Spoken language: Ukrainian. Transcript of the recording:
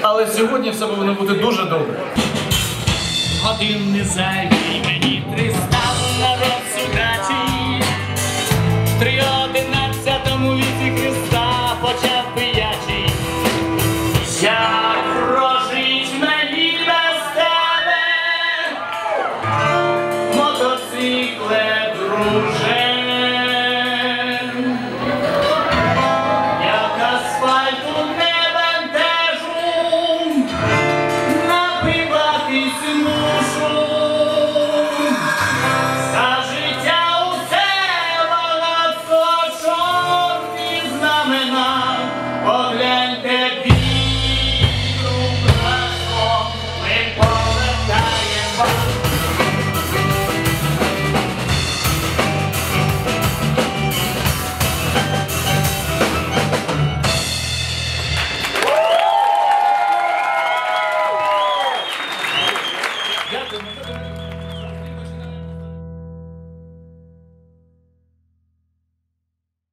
Але сьогодні все повинно бути дуже добре. Один не зайвій мені тристав народ судачий. Три одинадцятому віці Христа почав пиячий. Я прожить мені без тебе, мотоцикле друже.